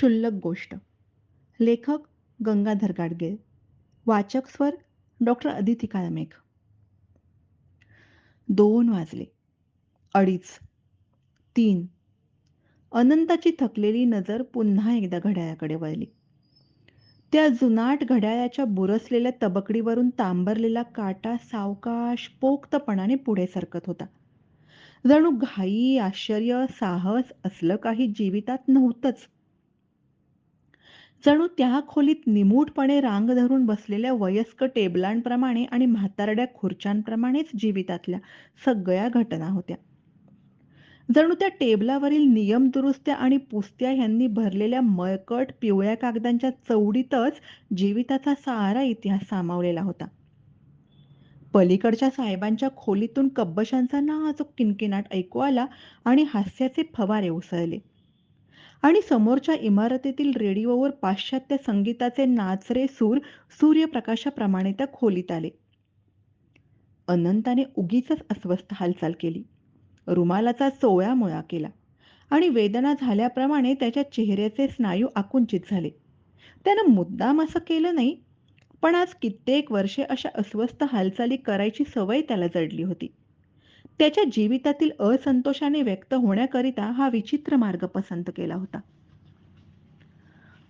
क्षुल्लक गोष्ट. लेखक गंगाधर गाडगे वाचक स्वर डॉक्टर अदिती काळमेघ दोन वाजले. अडीच. तीन. अनंताची थकलेली नजर पुन्हा एकदा घड्याळाकडे वळली. त्या जुनाट घड्याळाच्या बुरसलेल्या तबकडीवरून तांबरलेला काटा सावकाश पोक्तपणाने पुढे सरकत होता. जणू घाई आश्चर्य साहस असलं काही जीवितात नव्हतंच. जणू त्या खोलीत निमूटपणे रांग धरून बसलेल्या वयस्क टेबलांप्रमाणे आणि म्हातारड्या खुर्च्यांप्रमाणेच जीवितातल्या सगळ्या घटना होत्या. जणू त्या टेबलावरील नियम दुरुस्त्या आणि पुस्त्या ह्यांनी भरलेल्या मळकट पिवळ्या कागदांच्या चौडीतच जीविताचा सारा इतिहास सामावलेला होता. पलीकडच्या साहेबांच्या खोलीतून कब्बशांचा नाजूक किनकिनाट ऐकू आला आणि हास्याचे फवारे उसळले. आणि समोरच्या इमारतीतील रेडिओवर पाश्चात्य संगीताचे नाचरे सूर सूर्यप्रकाशाप्रमाणे त्या खोलीत आले. अनंताने उगीच अस्वस्थ हालचाल केली. रुमालाचा मुळा केला आणि वेदना झाल्याप्रमाणे त्याच्या चेहऱ्याचे स्नायू आकुंचित झाले. त्यानं मुद्दाम असं केलं नाही पण आज कित्येक वर्षे अशा अस्वस्थ हालचाली करायची सवय त्याला जडली होती. त्याच्या जीवितातील असंतोषाने व्यक्त होण्याकरिता हा विचित्र मार्ग पसंत केला होता.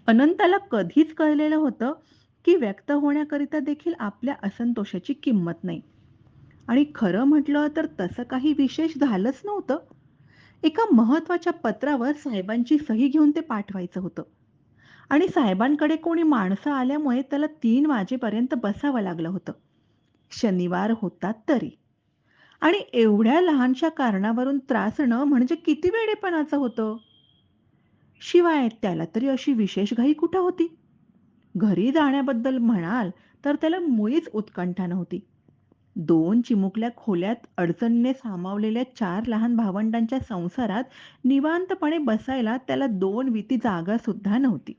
अनंताला कधीच कळलेलं होतं की व्यक्त होण्याकरिता देखील आपल्या असंतोषाची किंमत नाही. आणि खरं म्हटलं तर तसं काही विशेष झालंच नव्हतं. एका महत्त्वाच्या पत्रावर साहेबांची सही घेऊन ते पाठवायचं होतं. आणि साहेबांकडे कोणी माणसं आल्यामुळे त्याला तीन वाजेपर्यंत बसावं लागलं होतं. शनिवार होता तरी. आणि एवढ्या लहानशा कारणावरून त्रासणं म्हणजे किती वेळेपणाचं होतं? शिवाय त्याला तरी अशी विशेष घाई कुठं होती? घरी जाण्याबद्दल म्हणाल तर त्याला मुळीच उत्कंठा नव्हती. दोन चिमुकल्या खोल्यात अडचणीने सामावलेल्या चार लहान भावंडांच्या संसारात निवांतपणे बसायला त्याला दोन विती जागा सुद्धा नव्हती.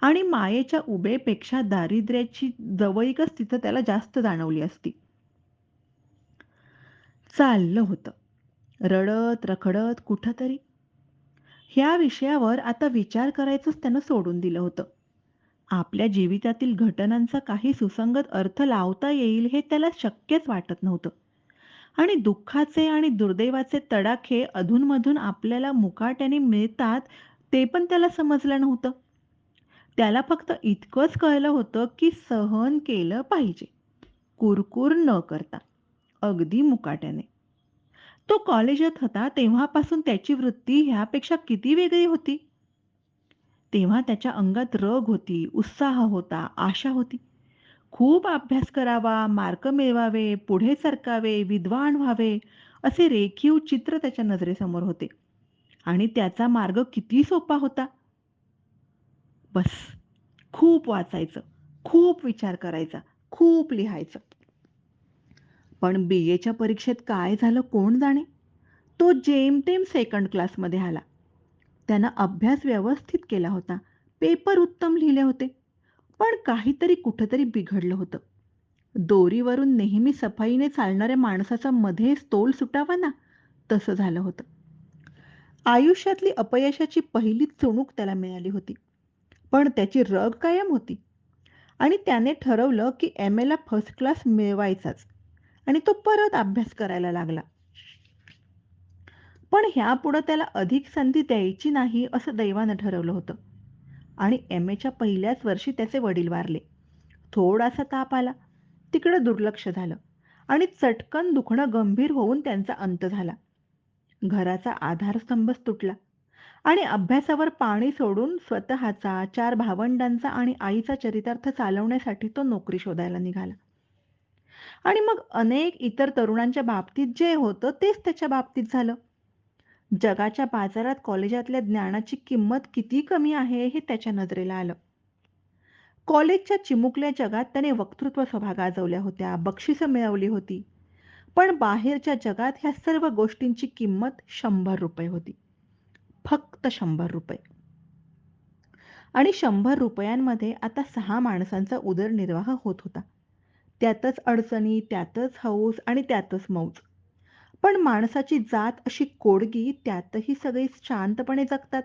आणि मायेच्या उभेपेक्षा दारिद्र्याची जवळीकच तिथं त्याला जास्त जाणवली असती. चाललं होतं. रडत रखडत कुठंतरी. ह्या विषयावर आता विचार करायचंच त्यानं सोडून दिलं होतं. आपल्या जीवितातील घटनांचा काही सुसंगत अर्थ लावता येईल हे त्याला शक्यच वाटत नव्हतं. आणि दुःखाचे आणि दुर्दैवाचे तडाखे अधूनमधून आपल्याला मुकाट्याने मिळतात ते पण त्याला समजलं नव्हतं. त्याला फक्त इतकंच कळलं होतं की सहन केलं पाहिजे. कुरकुर न करता. अगदी मुकाट्याने. तो कॉलेजात होता तेव्हापासून त्याची वृत्ती ह्यापेक्षा किती वेगळी होती? तेव्हा त्याच्या अंगात रग होती उत्साह होता आशा होती. खूप अभ्यास करावा मार्क मिळवावे पुढे सरकावे विद्वान व्हावे असे रेखीव चित्र त्याच्या नजरेसमोर होते. आणि त्याचा मार्ग किती सोपा होता? बस खूप वाचायचं खूप विचार करायचा खूप लिहायचं. पण बी एच्या परीक्षेत काय झालं कोण जाणे? तो जेमतेम सेकंड क्लासमध्ये आला. त्यानं अभ्यास व्यवस्थित केला होता. पेपर उत्तम लिहिले होते. पण काहीतरी कुठंतरी बिघडलं होतं. दोरीवरून नेहमी सफाईने चालणाऱ्या माणसाचा मध्येच तोल सुटावा ना तसं झालं होतं. आयुष्यातली अपयशाची पहिली चुणूक त्याला मिळाली होती. पण त्याची रग कायम होती. आणि त्याने ठरवलं की एम एला फर्स्ट क्लास मिळवायचाच. आणि तो परत अभ्यास करायला लागला. पण ह्यापुढं त्याला अधिक संधी द्यायची नाही असं दैवानं ठरवलं होतं. आणि एम एच्या पहिल्याच वर्षी त्याचे वडील वारले. थोडासा ताप आला. तिकडं दुर्लक्ष झालं. आणि चटकन दुखणं गंभीर होऊन त्यांचा अंत झाला. घराचा आधारस्तंभच तुटला. आणि अभ्यासावर पाणी सोडून स्वतःचा चार भावंडांचा आणि आईचा चरितार्थ चालवण्यासाठी तो नोकरी शोधायला निघाला. आणि मग अनेक इतर तरुणांच्या बाबतीत जे होतं तेच त्याच्या बाबतीत झालं. जगाच्या बाजारात कॉलेजातल्या ज्ञानाची किंमत किती कमी आहे हे त्याच्या नजरेला आलं. कॉलेजच्या चिमुकल्या जगात त्याने वक्तृत्व सभा गाजवल्या होत्या बक्षिसं मिळवली होती. पण बाहेरच्या जगात ह्या सर्व गोष्टींची किंमत शंभर रुपये होती. फक्त शंभर रुपये. आणि शंभर रुपयांमध्ये आता सहा माणसांचा उदरनिर्वाह होत होता. त्यातच अडचणी त्यातच हौस आणि त्यातच मौज पण माणसाची जात अशी कोडगी त्यातही सगळी शांतपणे जगतात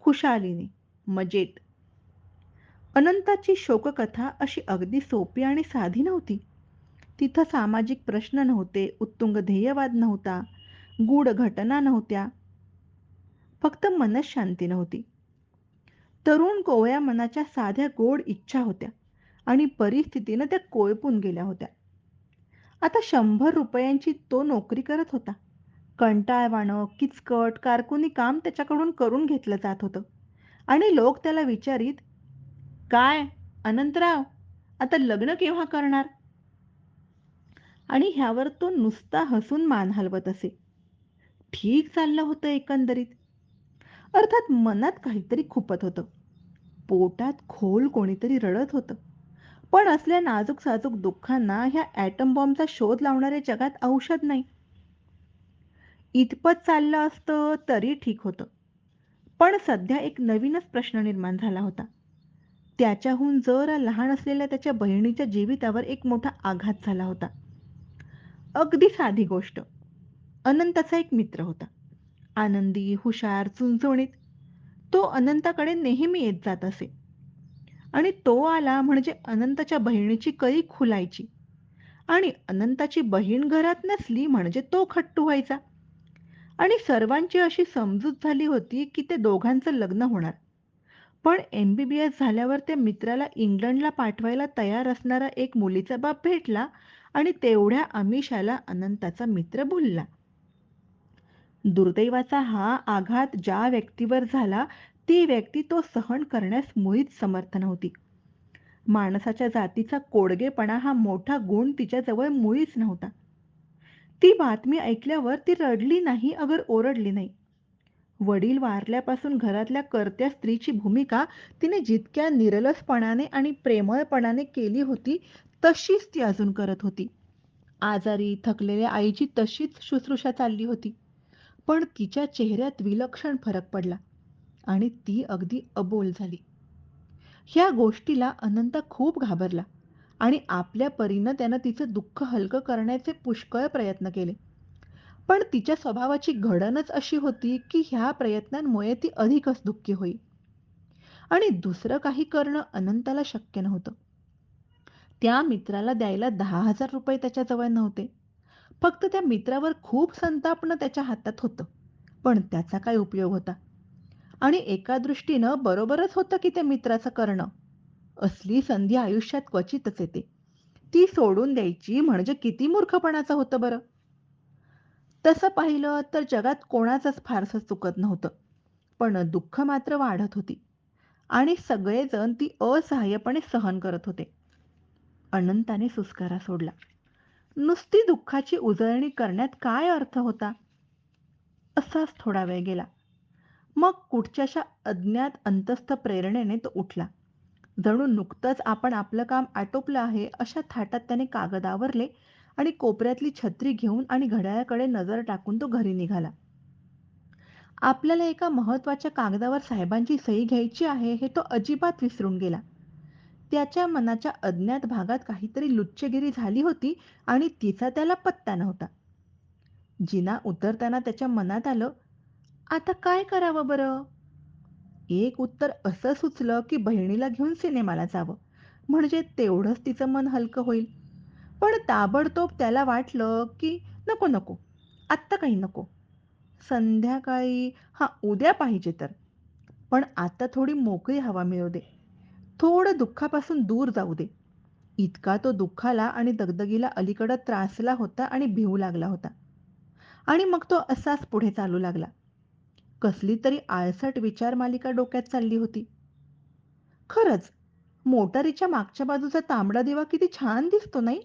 खुशालीने मजेत. अनंताची शोककथा अशी अगदी सोपी आणि साधी नव्हती. तिथं सामाजिक प्रश्न नव्हते, उत्तुंग ध्येयवाद नव्हता, गूढ घटना नव्हत्या. फक्त मनशांती नव्हती. तरुण कोवळ्या मनाच्या साध्या गोड इच्छा होत्या आणि परिस्थितीनं त्या कोळपून गेल्या होत्या. आता शंभर रुपयांची तो नोकरी करत होता. कंटाळवाणं, किचकट, कारकुनी काम त्याच्याकडून करून घेतलं जात होतं आणि लोक त्याला विचारीत, "काय अनंतराव, आता लग्न केव्हा करणार?" आणि ह्यावर तो नुसता हसून मान हलवत असे. ठीक चाललं होतं एकंदरीत. अर्थात मनात काहीतरी खुपत होतं. पोटात खोल कोणीतरी रडत होतं. पण असल्या नाजूक साजूक दुःखांना ह्या ॲटम बॉम्बचा शोध लावणाऱ्या जगात औषध नाही. इतपत चाललं असतं तरी ठीक होतं. पण सध्या एक नवीनच प्रश्न निर्माण झाला होता. त्याच्याहून जरा लहान असलेल्या त्याच्या बहिणीच्या जीवितावर एक मोठा आघात झाला होता. अगदी साधी गोष्ट. अनंताचा एक मित्र होता. आनंदी, हुशार, चुणचुणीत. तो अनंताकडे नेहमी येत जात असे. आणि तो आला म्हणजे अनंताच्या बहिणीची कळी खुलायची आणि अनंताची बहीण घरात नसली म्हणजे तो खट्टू व्हायचा. आणि सर्वांची अशी समजूत झाली होती की ते दोघांचं लग्न होणार. पण एम-बी-बी-एस झाल्यावर त्या मित्राला इंग्लंडला पाठवायला तयार असणारा एक मुलीचा बाप भेटला आणि तेवढ्या अमिषाला अनंताचा मित्र भुलला. दुर्दैवाचा हा आघात ज्या व्यक्तीवर झाला ती व्यक्ती तो सहन करण्यास मुळीच समर्थ नव्हती. माणसाच्या जातीचा कोडगेपणा हा मोठा गुण तिच्याजवळ मुळीच नव्हता. ती बातमी ऐकल्यावर ती रडली नाही अगर ओरडली नाही. वडील वारल्यापासून घरातल्या कर्त्या स्त्रीची भूमिका तिने जितक्या निरलसपणाने आणि प्रेमळपणाने केली होती तशीच ती अजून करत होती. आजारी थकलेल्या आईची तशीच शुश्रूषा चालली होती. पण तिच्या चेहऱ्यात विलक्षण फरक पडला आणि ती अगदी अबोल झाली. ह्या गोष्टीला अनंत खूप घाबरला आणि आपल्या परीनं त्यानं तिचं दुःख हलकं करण्याचे पुष्कळ प्रयत्न केले. पण तिच्या स्वभावाची घडणच अशी होती की ह्या प्रयत्नांमुळे ती अधिकच दुःखी होई. आणि दुसरं काही करणं अनंताला शक्य नव्हतं. त्या मित्राला द्यायला दहा हजार रुपये त्याच्याजवळ नव्हते. फक्त त्या मित्रावर खूप संतापणं त्याच्या हातात होतं. पण त्याचा काय उपयोग होता? आणि एका दृष्टीनं बरोबरच होतं की त्या मित्राचं करणं. असली संधी आयुष्यात क्वचितच येते. ती सोडून द्यायची म्हणजे किती मूर्खपणाचं होतं बरं. तसं पाहिलं तर जगात कोणाचंच फारसं चुकत नव्हतं. पण दुःख मात्र वाढत होती. आणि सगळेजण ती असहाय्यपणे सहन करत होते. अनंताने सुस्कारा सोडला. नुसती दुःखाची उजळणी करण्यात काय अर्थ होता? असाच थोडा वेळ गेला. मग कुठच्याशा अज्ञात अंतस्थ प्रेरणेने तो उठला. जणू नुकतंच आपण आपलं काम आटोपलं आहे अशा थाटात त्याने कागद आवरले आणि कोपऱ्यातली छत्री घेऊन आणि घड्याळाकडे नजर टाकून तो घरी निघाला. आपल्याला एका महत्त्वाच्या कागदावर साहेबांची सही घ्यायची आहे हे तो अजिबात विसरून गेला. त्याच्या मनाच्या अज्ञात भागात काहीतरी लुच्चगिरी झाली होती आणि तिचा त्याला पत्ता नव्हता. जिना उतरताना त्याच्या मनात आलं, आता काय करावं बरं? एक उत्तर असं सुचलं की बहिणीला घेऊन सिनेमाला जावं. म्हणजे तेवढंच तिचं मन हलकं होईल. पण ताबडतोब त्याला वाटलं की नको नको, आत्ता काही नको. संध्याकाळी हां, उद्या पाहिजे तर. पण आता थोडी मोकळी हवा मिळू दे. थोडं दुःखापासून दूर जाऊ दे. इतका तो दुःखाला आणि दगदगीला अलीकडं त्रासला होता आणि भिवू लागला होता. आणि मग तो असाच पुढे चालू लागला. कसली तरी आळसट विचारमालिका डोक्यात चालली होती. खरंच, मोटारीच्या मागच्या बाजूचा तांबडा दिवा किती छान दिसतो नाही?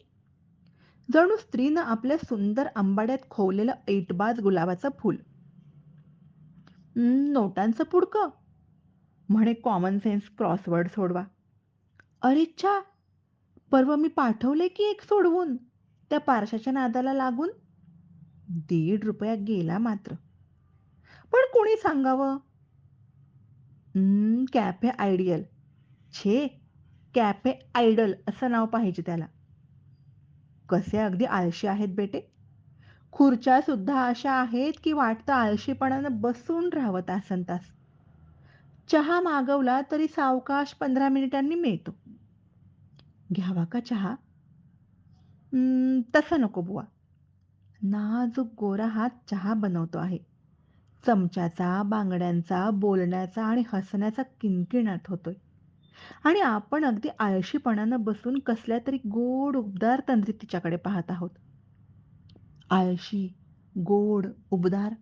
जणू स्त्रीनं आपल्या सुंदर आंबाड्यात खोवलेलं ऐटबाज गुलाबाचं फूल. नोटांचं पुडकं?" म्हणे कॉमन सेन्स क्रॉसवर्ड सोडवा. अरेच्छा परवा मी पाठवले की एक सोडवून, त्या पारशाच्या नादाला लागून." दीड रुपया गेला मात्र. पण कोणी सांगावं? Cafe ideal." छे! कॅफे आयडल असं नाव पाहिजे त्याला. कसे अगदी आळशी आहेत बेटे. खुर्च्या सुद्धा अशा आहेत की वाटतं आळशीपणानं बसून राहावं तासनतास. चहा मागवला तरी सावकाश 15 मिनिटांनी मिळतो. घ्यावा का चहा? "अं, तसं नको बुवा." नाजूक गोरा हात चहा बनवतो आहे. चमच्याचा, बांगड्यांचा, बोलण्याचा आणि हसण्याचा किणकिणाट होतोय. आणि आपण अगदी आळशीपणानं बसून कसल्या तरी गोड उबदार तंद्रीत तिच्याकडे पाहत आहोत. आळशी, गोड, उबदार.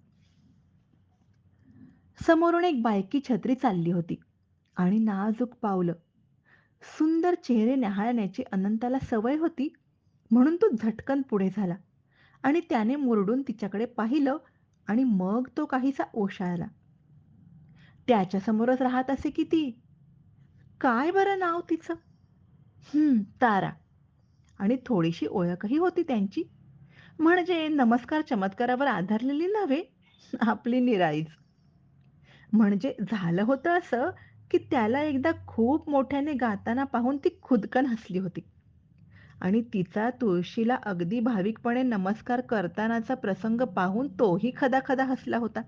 समोरून एक बायकी छत्री चालली होती आणि नाजूक पावलं. सुंदर चेहरे न्याहाळण्याची अनंताला सवय होती म्हणून तो झटकन पुढे झाला आणि त्याने मुरडून तिच्याकडे पाहिलं आणि मग तो काहीसा ओशाळला. त्याच्यासमोरच राहत असे की ती. काय बरं नाव तिचं? हम्म तारा. आणि थोडीशी ओळखही होती त्यांची. म्हणजे नमस्कार चमत्कारावर आधारलेली नव्हे, आपली निराईज म्हणजे झालं होतं असं, की त्याला एकदा खूप मोठ्याने गाताना पाहून ती खुदकन हसली होती. आणि तिचा तुळशीला अगदी भाविकपणे नमस्कार करतानाचा प्रसंग पाहून तोही खदाखदा हसला होता.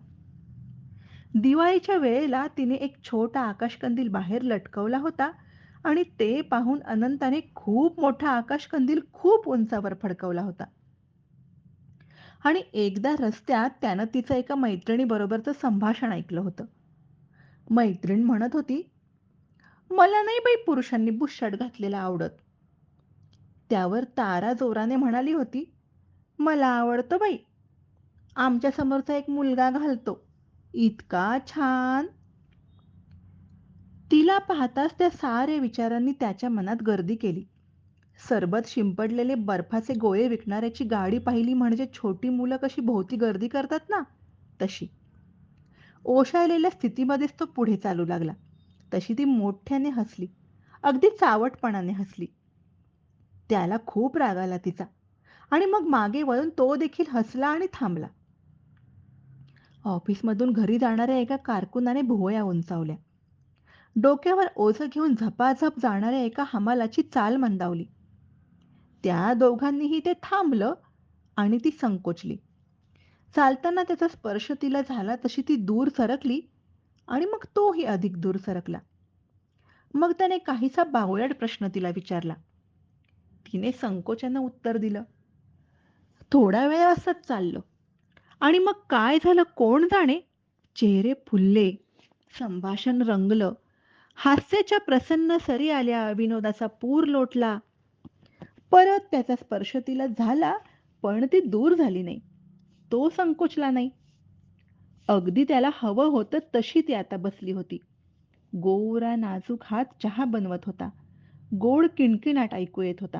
दिवाळीच्या वेळेला तिने एक छोटा आकाशकंदील बाहेर लटकवला होता आणि ते पाहून अनंताने खूप मोठा आकाशकंदील खूप उंचावर फडकवला होता. आणि एकदा रस्त्यात त्यानं तिचं एका मैत्रिणीबरोबरचं संभाषण ऐकलं होतं. मैत्रीण म्हणत होती, "मला नाही बाई पुरुषांनी बुशर्ट घातलेला आवडत." त्यावर तारा जोराने म्हणाली होती, "मला आवडतं बाई. आमच्या समोरचा एक मुलगा घालतो. इतका छान!" तिला पाहताच त्या साऱ्या विचारांनी त्याच्या मनात गर्दी केली. सरबत शिंपडलेले बर्फाचे गोळे विकणाऱ्याची गाडी पाहिली म्हणजे छोटी मुलं कशी भोवती गर्दी करतात ना, तशी. ओशाळलेल्या स्थितीमध्येच तो पुढे चालू लागला. तशी ती मोठ्याने हसली. अगदी चावटपणाने हसली. त्याला खूप राग आला तिचा आणि मग मागे वळून तो देखील हसला आणि थांबला. ऑफिसमधून घरी जाणाऱ्या एका कारकुनाने भुवया उंचावल्या. डोक्यावर ओझं घेऊन झपाझप जाणाऱ्या एका हमालाची चाल मंदावली. त्या दोघांनीही ते थांबलं आणि ती संकोचली. चालताना त्याचा स्पर्श तिला झाला तशी ती दूर सरकली आणि मग तोही अधिक दूर सरकला. मग त्याने काहीसा बावळट प्रश्न तिला विचारला. तिने संकोचानं उत्तर दिलं. थोडा वेळ असंच चाललं आणि मग काय झालं कोण जाणे? चेहरे फुलले, संभाषण रंगलं, हास्याच्या प्रसन्न सरी आल्या, विनोदाचा पूर लोटला. परत त्याचा स्पर्श तिला झाला, पण ती दूर झाली नाही. तो संकोचला नाही. अगदी त्याला हवं होतं तशी ती आता बसली होती. गोरा नाजूक हात चहा बनवत होता. गोड किणकिणाट ऐकू येत होता.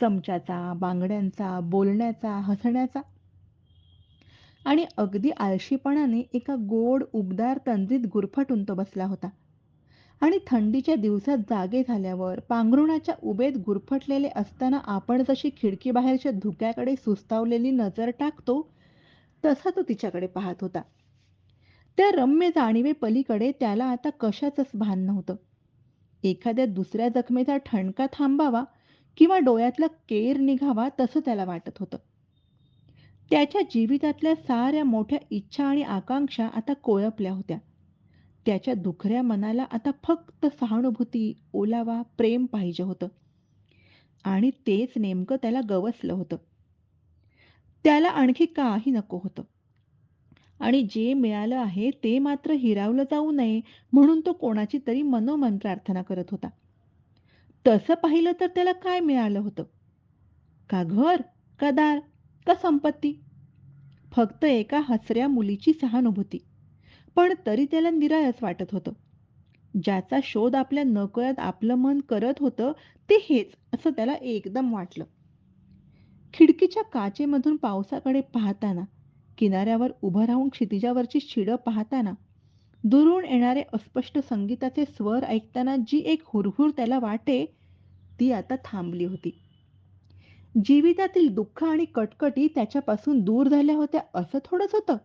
चमच्याचा, बांगड्यांचा, बोलण्याचा, हसण्याचा. आणि अगदी आळशीपणाने एका गोड उबदार तंद्रीत गुरफटून तो बसला होता. आणि थंडीच्या दिवसात जागे झाल्यावर पांघरुणाच्या उबेत गुरफटलेले असताना आपण जशी खिडकीबाहेरच्या धुक्याकडे सुस्तावलेली नजर टाकतो, तसा तो तिच्याकडे पाहत होता. त्या रम्य जाणिवेपलीकडे त्याला आता कशाचंच भान नव्हतं. एखाद्या दुसऱ्या जखमेचा ठणका थांबावा किंवा डोळ्यातला केर निघावा तसं त्याला वाटत होतं. त्याच्या जीवितातल्या साऱ्या मोठ्या इच्छा आणि आकांक्षा आता कोळपल्या होत्या. त्याच्या दुखऱ्या मनाला आता फक्त सहानुभूती, ओलावा, प्रेम पाहिजे होतं. आणि तेच नेमकं त्याला गवसलं होतं. त्याला आणखी काही नको होतं. आणि जे मिळालं आहे ते मात्र हिरावलं जाऊ नये म्हणून तो कोणाची तरी मनोमन प्रार्थना करत होता. तसं पाहिलं तर त्याला काय मिळालं होतं? का घर? का दार? का संपत्ती? फक्त एका हसऱ्या मुलीची सहानुभूती. पण तरी त्याला निराळच वाटत होतं. ज्याचा शोध आपल्या नकळत आपलं मन करत होतं ते हेच असं त्याला एकदम वाटलं. खिडकीच्या काचेमधून पावसाकडे पाहताना, किनाऱ्यावर उभं राहून क्षितिजावरची शिडं पाहताना, दुरून येणारे अस्पष्ट संगीताचे स्वर ऐकताना जी एक हुरहुर त्याला वाटे, ती आता थांबली होती. जीवितातील दुःख आणि कटकटी त्याच्यापासून दूर झाल्या होत्या असं थोडंच होतं.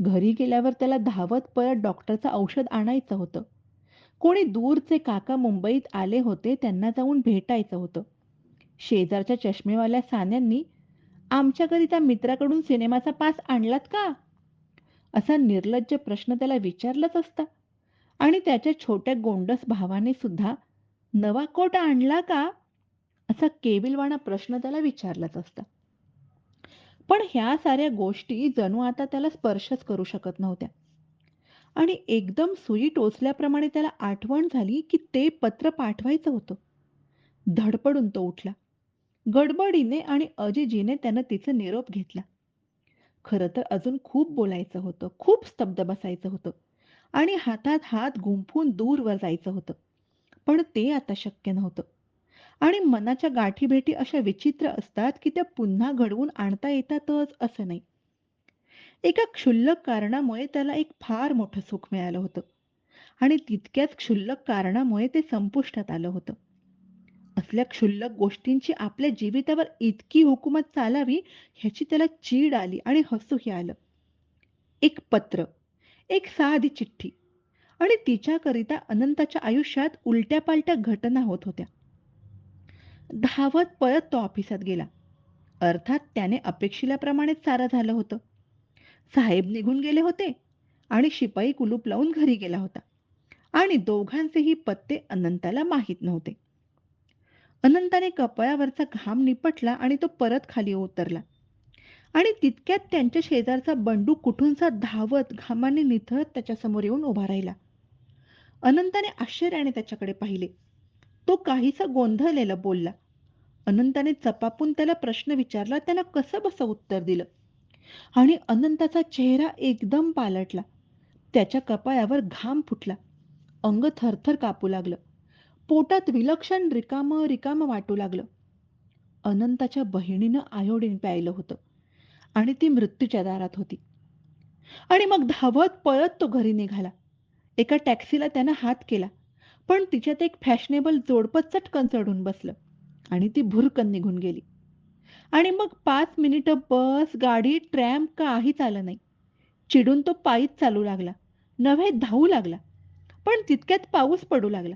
घरी गेल्यावर त्याला धावत पळत डॉक्टरचं औषध आणायचं होतं. कोणी दूरचे काका मुंबईत आले होते त्यांना जाऊन भेटायचं होतं. शेजारच्या चष्मेवाल्या सान्यांनी आमच्याकरिता मित्राकडून सिनेमाचा पास आणलात का? असा निर्लज्ज प्रश्न त्याला विचारलाच असता. आणि त्याच्या छोट्या गोंडस भावाने सुद्धा नवा कोट आणला का? असा केविलवाणा प्रश्न त्याला विचारलाच असता. पण ह्या साऱ्या गोष्टी जणू आता त्याला स्पर्शच करू शकत नव्हत्या. आणि एकदम सुई टोचल्याप्रमाणे त्याला आठवण झाली की ते पत्र पाठवायचं होतं. धडपडून तो उठला. गडबडीने आणि अजिजीने त्यानं तिचा निरोप घेतला. खरं तर अजून खूप बोलायचं होतं खूप स्तब्ध बसायचं होतं आणि हातात हात गुंफून दूरवर जायचं होतं. पण ते आता शक्य नव्हतं. आणि मनाच्या गाठीभेटी अशा विचित्र असतात की त्या पुन्हा घडवून आणता येतातच असं नाही. एका क्षुल्लक कारणामुळे त्याला एक फार मोठं सुख मिळालं होतं आणि तितक्याच क्षुल्लक कारणामुळे ते संपुष्टात आलं होतं. असल्या क्षुल्लक गोष्टींची आपल्या जीवितावर इतकी हुकूमत चालावी ह्याची त्याला चीड आली आणि हसूही आलं. एक पत्र एक साधी चिठ्ठी आणि तिच्याकरिता अनंताच्या आयुष्यात उलट्या पालट्या घटना होत होत्या. धावत पळत तो ऑफिसात गेला. अर्थात त्याने अपेक्षिल्याप्रमाणे सारं झालं होतं. साहेब निघून गेले होते आणि शिपाई कुलूप लावून घरी गेला होता आणि दोघांचेही पत्ते अनंताला माहीत नव्हते. अनंताने कपाळावरचा घाम निपटला आणि तो परत खाली उतरला. आणि तितक्यात त्यांच्या शेजारचा बंडू कुठूनचा धावत घामाने निथळत त्याच्यासमोर येऊन उभा राहिला. अनंताने आश्चर्याने त्याच्याकडे पाहिले. तो काहीसा गोंधळलेला बोलला. अनंताने चपापून त्याला प्रश्न विचारला त्याला कसं बसं उत्तर दिलं? आणि अनंताचा चेहरा एकदम पालटला. त्याच्या कपाळावर घाम फुटला. अंग थरथर कापू लागलं. पोटात विलक्षण रिकामं रिकामं वाटू लागलं. अनंताच्या बहिणीनं आयोडीन प्यायलं होतं आणि ती मृत्यूच्या दारात होती. आणि मग धावत पळत तो घरी निघाला. एका टॅक्सीला त्यानं हात केला पण तिच्यात एक फॅशनेबल जोडपं चटकन चढून बसलं आणि ती भुरकन निघून गेली. आणि मग पाच मिनिटं बस गाडी ट्रॅम काहीच आलं नाही. चिडून तो पायीच चालू लागला. नव्हे धावू लागला. पण तितक्यात पाऊस पडू लागला.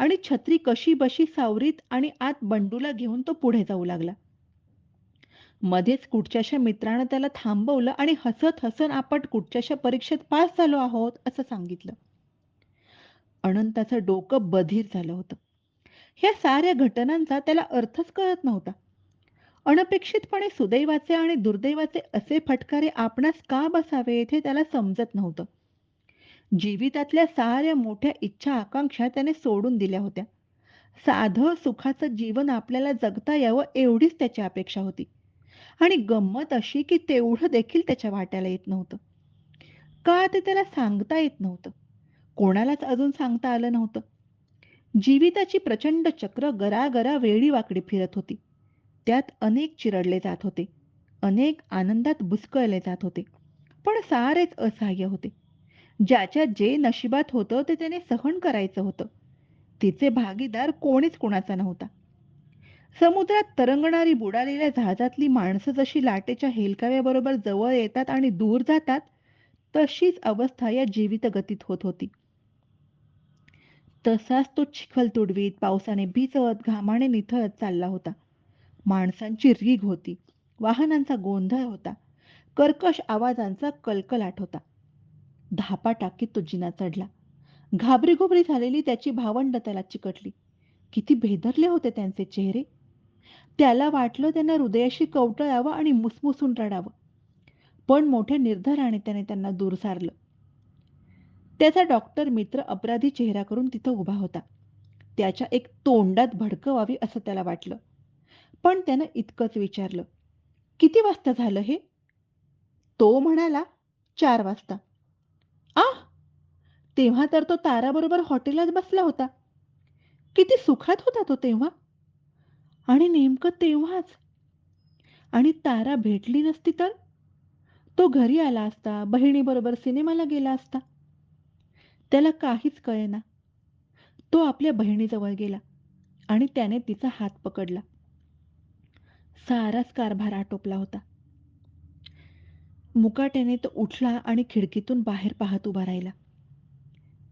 आणि छत्री कशी बशी सावरीत आणि आत बंडूला घेऊन तो पुढे जाऊ लागला. मध्येच कुठच्याशा मित्रानं त्याला थांबवलं आणि हसत हसत आपण कुठच्याशा परीक्षेत पास झालो आहोत असं सांगितलं. अनंताचं डोकं बधीर झालं होतं. ह्या साऱ्या घटनांचा त्याला अर्थच कळत नव्हता. अनपेक्षितपणे सुदैवाचे आणि दुर्दैवाचे असे फटकारे आपणास का बसावेत हे त्याला समजत नव्हतं. जीवितातल्या साऱ्या मोठ्या इच्छा आकांक्षा त्याने सोडून दिल्या होत्या. साधं सुखाचं जीवन आपल्याला जगता यावं एवढीच त्याची अपेक्षा होती. आणि गंमत अशी की तेवढं देखील त्याच्या वाट्याला येत नव्हतं. का ते त्याला सांगता येत नव्हतं? कोणालाच अजून सांगता आलं नव्हतं. जीविताची प्रचंड चक्र गरागरा वेळी वाकडी फिरत होती. त्यात अनेक चिरडले जात होते. अनेक आनंदात बुचकळले जात होते. पण सारेच असहाय्य होते. ज्याच्या जे नशिबात होतं ते त्याने सहन करायचं होतं. तिचे भागीदार कोणीच कुणाचा नव्हता. समुद्रात तरंगणारी बुडालेल्या जहाजातली माणसं जशी लाटेच्या हेलकाव्याबरोबर जवळ येतात आणि दूर जातात तशीच अवस्था या जीवित गतीत होत होती. तसाच तो चिखल तुडवीत पावसाने भिजत घामाने निथळत चालला होता. माणसांची रीग होती. वाहनांचा गोंधळ होता. कर्कश आवाजांचा कलकलाट होता. धापा टाकीत तो जिना चढला. घाबरीघोबरी झालेली त्याची भावंड त्याला चिकटली. किती भेदरले होते त्यांचे चेहरे. त्याला वाटलं त्यांना हृदयाशी कवटळावं आणि मुसमुसून रडावं. पण मोठ्या निर्धाराने त्याने त्यांना दूर सारलं. त्याचा डॉक्टर मित्र अपराधी चेहरा करून तिथं उभा होता. त्याच्या एक तोंडात भडकवावी असं त्याला वाटलं. पण त्यानं इतकंच विचारलं. किती वाजता झालं हे? तो म्हणाला चार वाजता. तेव्हा तर तो ताराबरोबर हॉटेलात बसला होता. किती सुखात होता तो तेव्हा. आणि नेमकं तेव्हाच. आणि तारा भेटली नसती तर? तो घरी आला असता बहिणीबरोबर सिनेमाला गेला असता. त्याला काहीच कळेना. तो आपल्या बहिणीजवळ गेला आणि त्याने तिचा हात पकडला. साराच कारभार आटोपला होता. मुकाट्याने तो उठला आणि खिडकीतून बाहेर पाहत उभा राहिला.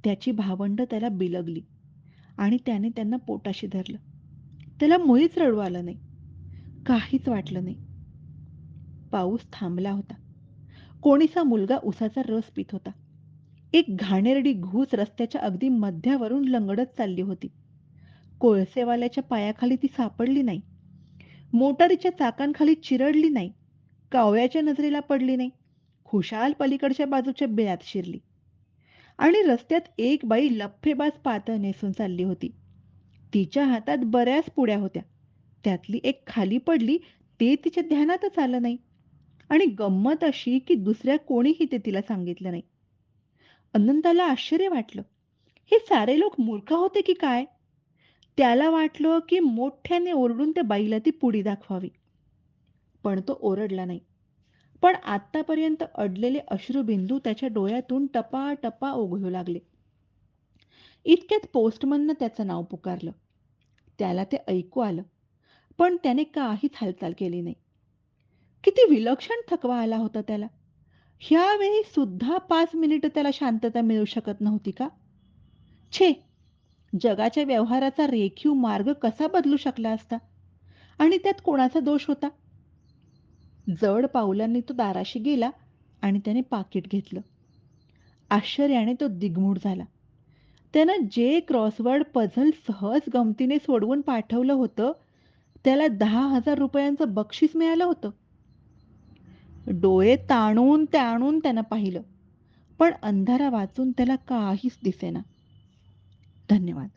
त्याची भावंड त्याला बिलगली आणि त्याने त्यांना पोटाशी धरलं त्याला मुळीच रडू आलं नाही काहीच वाटलं नाही पाऊस थांबला होता कोणीसा मुलगा उसाचा रस पित होता एक घाणेरडी घूस रस्त्याच्या अगदी मध्यावरून लंगडत चालली होती. कोळसेवाल्याच्या पायाखाली ती सापडली नाही. मोटारीच्या चाकांखाली चिरडली नाही. कावळ्याच्या नजरेला पडली नाही. खुशाल पलीकडच्या बाजूच्या बिळात शिरली. आणि रस्त्यात एक बाई लफ्फेबाज पातळ नेसून चालली होती. तिच्या हातात बऱ्याच पुड्या होत्या. त्यातली एक खाली पडली ते तिच्या ध्यानातच आलं नाही. आणि गंमत अशी की दुसऱ्या कोणीही ते तिला सांगितलं नाही. अनंताला आश्चर्य वाटलं. हे सारे लोक मूर्ख होते की काय? त्याला वाटलं की मोठ्याने ओरडून त्या बाईला ती पुडी दाखवावी. पण तो ओरडला नाही. पण आत्तापर्यंत अडलेले अश्रुबिंदू त्याच्या डोळ्यातून टपा-टपा ओघळू लागले. इतक्यात पोस्टमननं त्याचं नाव पुकारलं. त्याला ते ऐकू आलं. पण त्याने काहीच हालचाल केली नाही. किती विलक्षण थकवा आला होता त्याला. ह्यावेळी सुद्धा पाच मिनिटं त्याला शांतता मिळू शकत नव्हती का? छे! जगाच्या व्यवहाराचा रेखीव मार्ग कसा बदलू शकला असता? आणि त्यात कोणाचा दोष होता? जड पावलांनी तो दाराशी गेला आणि त्याने पाकीट घेतलं. आश्चर्याने तो दिग्मूढ झाला. त्यानं जे क्रॉसवर्ड पझल सहज गमतीने सोडवून पाठवलं होतं, त्याला दहा हजार रुपयांचं बक्षीस मिळालं होतं. डोळे ताणून ताणून त्यानं पाहिलं. पण अंधारा वाचून त्याला काहीच दिसेना. धन्यवाद.